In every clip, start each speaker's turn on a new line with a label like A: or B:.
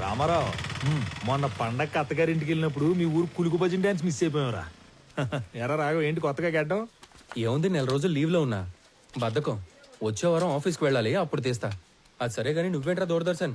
A: రామారావు మొన్న పండగ అత్తగారింటికి వెళ్ళినప్పుడు మీ ఊరు కులుకు భజన డాన్స్ మిస్ అయిపోయావురా. ఎరా రాఘవ ఏంటి కొత్తగా గడ్డం?
B: ఏముంది నెల రోజులు లీవ్లో ఉన్నా. బద్ధకం. వచ్చే వారం ఆఫీస్కి వెళ్ళాలి అప్పుడు తీస్తా. అది సరే గానీ నువ్వేంట్రా దూరదర్శన్?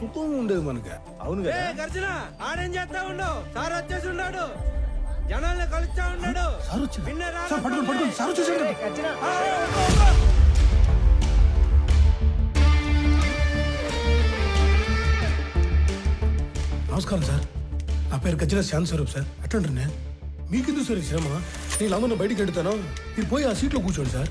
C: సుఖం ఉండేది మనకి.
A: అవును కదా?
D: గర్జన ఆడేం చేస్తా ఉండవు సార్ వచ్చేసి ఉన్నాడు. జనాల్ని కలుస్తా ఉన్నాడు.
C: సార్
D: విన్నారా?
C: సార్ పట్టుకోండి పట్టుకోండి సార్ వచ్చేసాడు నమస్కారం సార్. నా పేరు గజ్జల శాంత్ స్వరూప్ సార్. అట్లాంటారు నేను మీకెందుకు సార్ ఈ శ్రమ? నేను అందరూ బయటికి వెళ్తాను. మీరు పోయి ఆ సీట్లో కూర్చోండి సార్.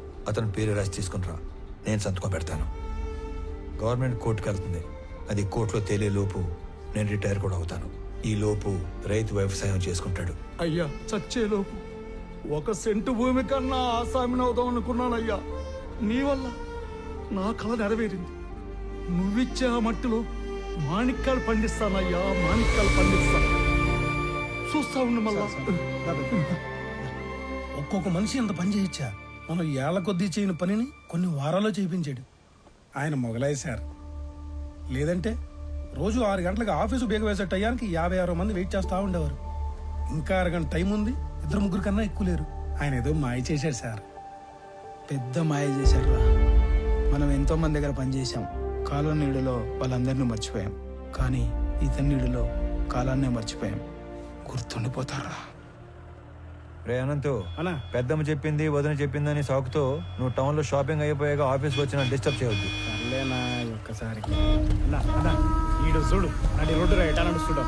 E: అతని పేరు రాసి తీసుకునిరా నేను సంతకం పెడతాను. గవర్నమెంట్ కోర్టుకు వెళ్తుంది. అది కోర్టులో తేలే లోపు నేను రిటైర్ కూడా అవుతాను. ఈ లోపు రైతు వ్యవసాయం చేసుకుంటాడు.
C: అయ్యా చచ్చేలోపు ఒక సెంటు భూమి కన్నా ఆసామిని అవుదాం అనుకున్నానయ్యా. నీ వల్ల నా కళ నెరవేరింది. నువ్విచ్చే ఆ మట్టిలో మాణిక్యాలు పండిస్తానయ్యా మాణిక్యాలు పండిస్తా. చూస్తా ఉండు మళ్ళా ఒక్కొక్క మనిషి ఎంత పని చేయొచ్చా మనం ఏళ్ళ కొద్దీ చేయని పనిని కొన్ని వారాల్లో చేయించాడు. ఆయన మొగలాయి సార్. లేదంటే రోజు ఆరు గంటలకు ఆఫీసు బేగ వేసే టయానికి యాభై ఆరు మంది వెయిట్ చేస్తూ ఉండేవారు. ఇంకా అరగంట టైం ఉంది ఇద్దరు ముగ్గురు కన్నా ఎక్కువ లేరు. ఆయన ఏదో మాయ చేశాడు సార్.
F: పెద్ద మాయ చేశారు మనం ఎంతో మంది దగ్గర పనిచేసాం కాలం నీడలో వాళ్ళందరినీ మర్చిపోయాం. కానీ ఇతని నీడలో కాలాన్నే మర్చిపోయాం. గుర్తుండిపోతారా
E: రే అనంతు పెద్దమ్మ చెప్పింది వదిన చెప్పిందని సాకుతో నువ్వు టౌన్లో షాపింగ్ అయిపోయాక ఆఫీస్ వచ్చిన డిస్టర్బ్ చేయొద్దు.
G: సర్లేనా ఒక్కసారికి. అన్నా అన్నా ఈడు చూడు రోడ్డు రా ఎటా నడుస్తుడు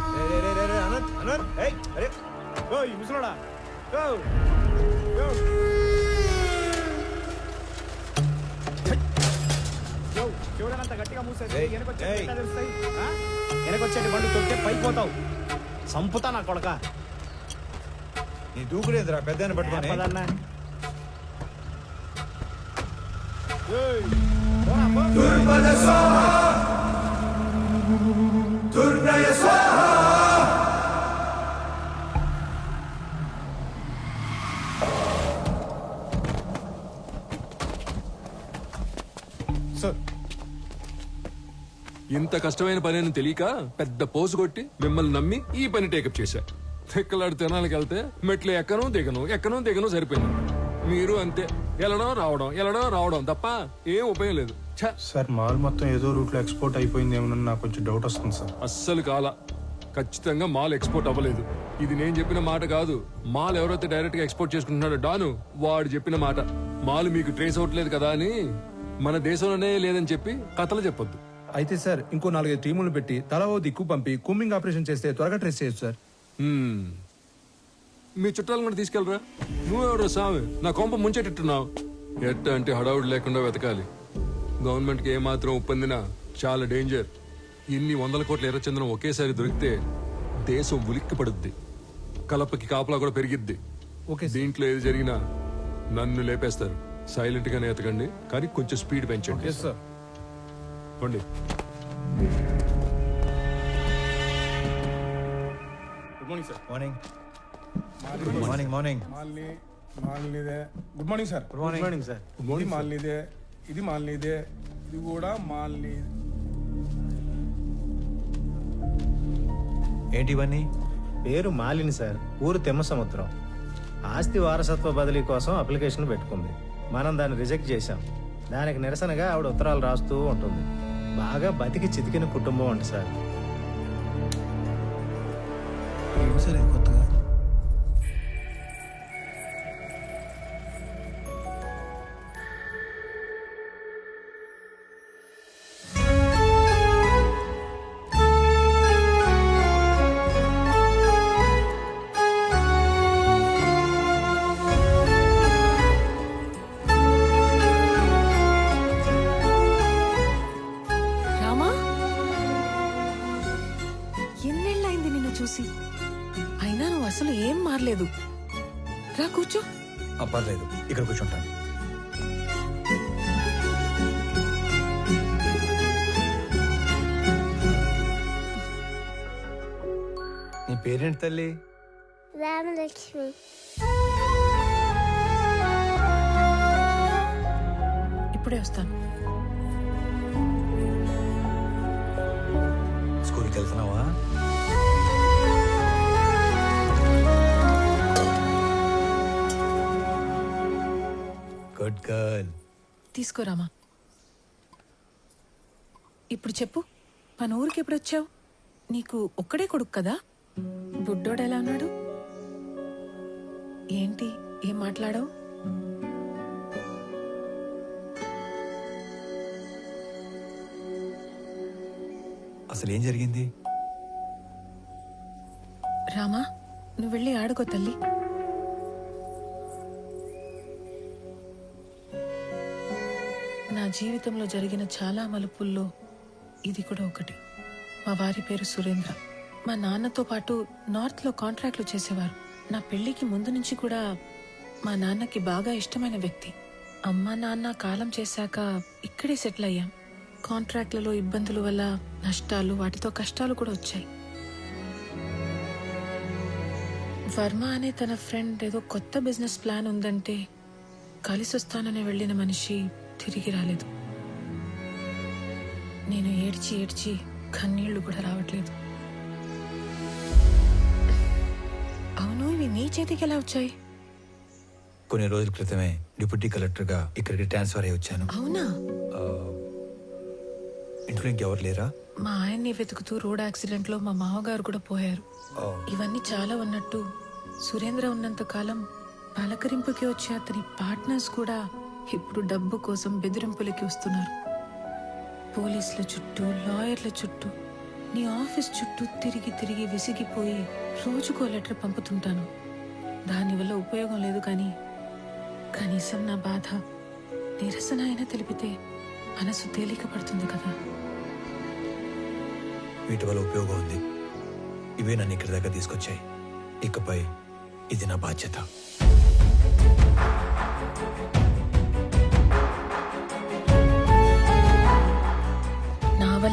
G: ఓ ఈ ముసలోడా? ఓ. ఓ. యో, చెవులనంత గట్టిగా మూసేసి
E: ఏయ్,
G: వెనకొచ్చే
E: ఏయ్.
G: ఎట్లా తెలుస్తాయి? ఆ? వెనకొచ్చేటి బండి తొక్కే పైకి పోతావు. సంపుతా నా కొడక.
E: నీ దూకులేదురా పెద్ద పట్టుకొని.
H: ఇంత కష్టమైన పని అని తెలియక పెద్ద పోజు కొట్టి మిమ్మల్ని నమ్మి ఈ పని టేకప్ చేశారు తిక్కలాడు తినాలకు వెళ్తే మెట్లు ఎక్కను దిగను ఎక్కను దిగను సరిపోయింది. మీరు అంతే. వెళ్ళడం రావడం వెళ్ళడం రావడం తప్ప ఏం ఉపయోగం లేదు. ఛ,
I: సార్ మాల్ మొత్తం ఏదో రూట్లో ఎక్స్పోర్ట్ అయిపోయింది ఏమన్నా నాకు కొంచెం డౌట్ వస్తుంది సార్.
H: అస్సలు కాల. ఖచ్చితంగా మాల్ ఎక్స్పోర్ట్ అవ్వలేదు. ఇది నేను చెప్పిన మాట కాదు. మాల్ ఎవరైతే డైరెక్ట్గా ఎక్స్పోర్ట్ చేసుకుంటున్నాడో డాను వాడు చెప్పిన మాట. మాల్ మీకు ట్రేస్ అవ్వట్లేదు కదా అని మన దేశంలోనే లేదని చెప్పి కథలు చెప్పొద్దు.
I: అయితే సార్ ఇంకో నాలుగైదు టీములు పెట్టి తలా ఓ దిక్కు పంపి కూంబింగ్ ఆపరేషన్ చేస్తే త్వరగా ట్రేస్ చేయొచ్చు సార్.
H: మీ చుట్టాలను కూడా తీసుకెళ్ళరా? నువ్వెవరో సామి? నా కొంప ముంచెట్టున్నావు ఎట్ట అంటే హడావుడి లేకుండా వెతకాలి. గవర్నమెంట్కి ఏమాత్రం ఒప్పందినా చాలా డేంజర్. ఇన్ని వందల కోట్ల ఎర్రచందనం ఒకేసారి దొరికితే దేశం ఉలిక్కి పడుద్ది కలపకి కాపలా కూడా పెరిగిద్ది.
I: ఓకే.
H: దీంట్లో ఏది జరిగినా నన్ను లేపేస్తారు. సైలెంట్ గానే ఎతకండి కానీ కొంచెం స్పీడ్ పెంచండి. పోండి.
I: Morning sir
E: morning morning morning
F: మాల్ని మాల్నిదే good morning sir
E: good morning
G: morning sir
F: ఇది మాల్నిదే ఇది మాల్నిదే ఇది కూడా మాల్ని
E: ఏంటి ఇవన్నీ?
G: పేరు మాలిని సార్ ఊరు తెమ్మ సముద్రం ఆస్తి వారసత్వ బదిలీ కోసం అప్లికేషన్ పెట్టుకుంది. మనం దాన్ని రిజెక్ట్ చేశాం. దానికి నిరసనగా ఆవిడ ఉత్తరాలు రాస్తూ ఉంటుంది. బాగా బతికి చితికిన కుటుంబం అంట సార్
C: సరే కొత్తగా.
J: రా కూర్చో.
E: ఆ, పర్లేదు. ఇక్కడ కూర్చుంటాను. నీ పేరేంటి తల్లి?
K: రామలక్ష్మి.
J: ఇప్పుడే వస్తాను.
E: స్కూల్కి వెళ్తున్నావా? గుడ్ గర్ల్
J: తీసుకో రామా. ఇప్పుడు చెప్పు మన ఊరికి ఎప్పుడు వచ్చావు నీకు ఒక్కడే కొడుకు కదా? బుడ్డోడు ఎలా ఉన్నాడు? ఏంటి ఏం మాట్లాడావు?
E: అసలు ఏం జరిగింది?
J: రామా నువ్వు వెళ్ళి ఆడుకో తల్లి. నా జీవితంలో జరిగిన చాలా మలుపుల్లో ఇది కూడా ఒకటి. మా వారి పేరు సురేంద్ర. మా నాన్నతో పాటు నార్త్లో కాంట్రాక్ట్లు చేసేవారు. నా పెళ్ళికి ముందు నుంచి కూడా మా నాన్నకి బాగా ఇష్టమైన వ్యక్తి. అమ్మ నాన్న కాలం చేశాక ఇక్కడే సెటిల్ అయ్యాం. కాంట్రాక్ట్లలో ఇబ్బందుల వల్ల నష్టాలు వాటితో కష్టాలు కూడా వచ్చాయి. వర్మ అనే తన ఫ్రెండ్ ఏదో కొత్త బిజినెస్ ప్లాన్ ఉందంటే కలిసి వస్తానని వెళ్ళిన మనిషి తిరిగి రాలేదు. నేను ఏడ్చి ఏడ్చి కన్నీళ్ళు కూడా రావట్లేదు. అవును ఇవి నీ చేతికి ఎలా వచ్చాయి?
E: కొన్ని రోజుల క్రితమే డిప్యూటీ కలెక్టర్గా ఇక్కడికి ట్రాన్స్ఫర్ అయ్యి వచ్చాను.
J: అవునా?
E: ఇంట్లో ఇంకెవరు లేరా?
J: మా ఆయన్ని వెతుకుతూ రోడ్ యాక్సిడెంట్లో మా మామగారు కూడా పోయారు. ఇవన్నీ చాలా ఉన్నట్టు సురేంద్ర ఉన్నంత కాలం పలకరింపుకి వచ్చే అతని పార్ట్నర్స్ కూడా ఇప్పుడు డబ్బు కోసం బెదిరింపులకి వస్తున్నారు. పోలీసుల చుట్టూ లాయర్ల చుట్టూ నీ ఆఫీస్ చుట్టూ తిరిగి తిరిగి విసిగిపోయి రోజుకో లెటర్ పంపుతుంటాను. దానివల్ల ఉపయోగం లేదు కానీ కనీసం నా బాధ నిరసన అయినా తెలిపితే మనసు తేలిక పడుతుంది కదా.
E: వీటి వల్ల ఉపయోగం ఉంది. ఇవే నన్ను ఇక్కడి దాకా తీసుకొచ్చాయి. ఇకపై ఇది నా బాధ్యత.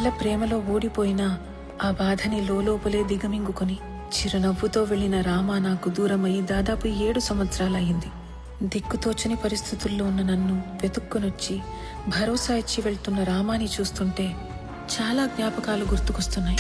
J: వల్ల ప్రేమలో ఓడిపోయినా ఆ బాధని లోపలే దిగమింగుకొని చిరునవ్వుతో వెళ్ళిన రామ నాకు దూరమై దాదాపు ఏడు సంవత్సరాలయ్యింది. దిక్కుతోచని పరిస్థితుల్లో ఉన్న నన్ను వెతుక్కునొచ్చి భరోసా ఇచ్చి వెళ్తున్న రామాని చూస్తుంటే చాలా జ్ఞాపకాలు గుర్తుకొస్తున్నాయి.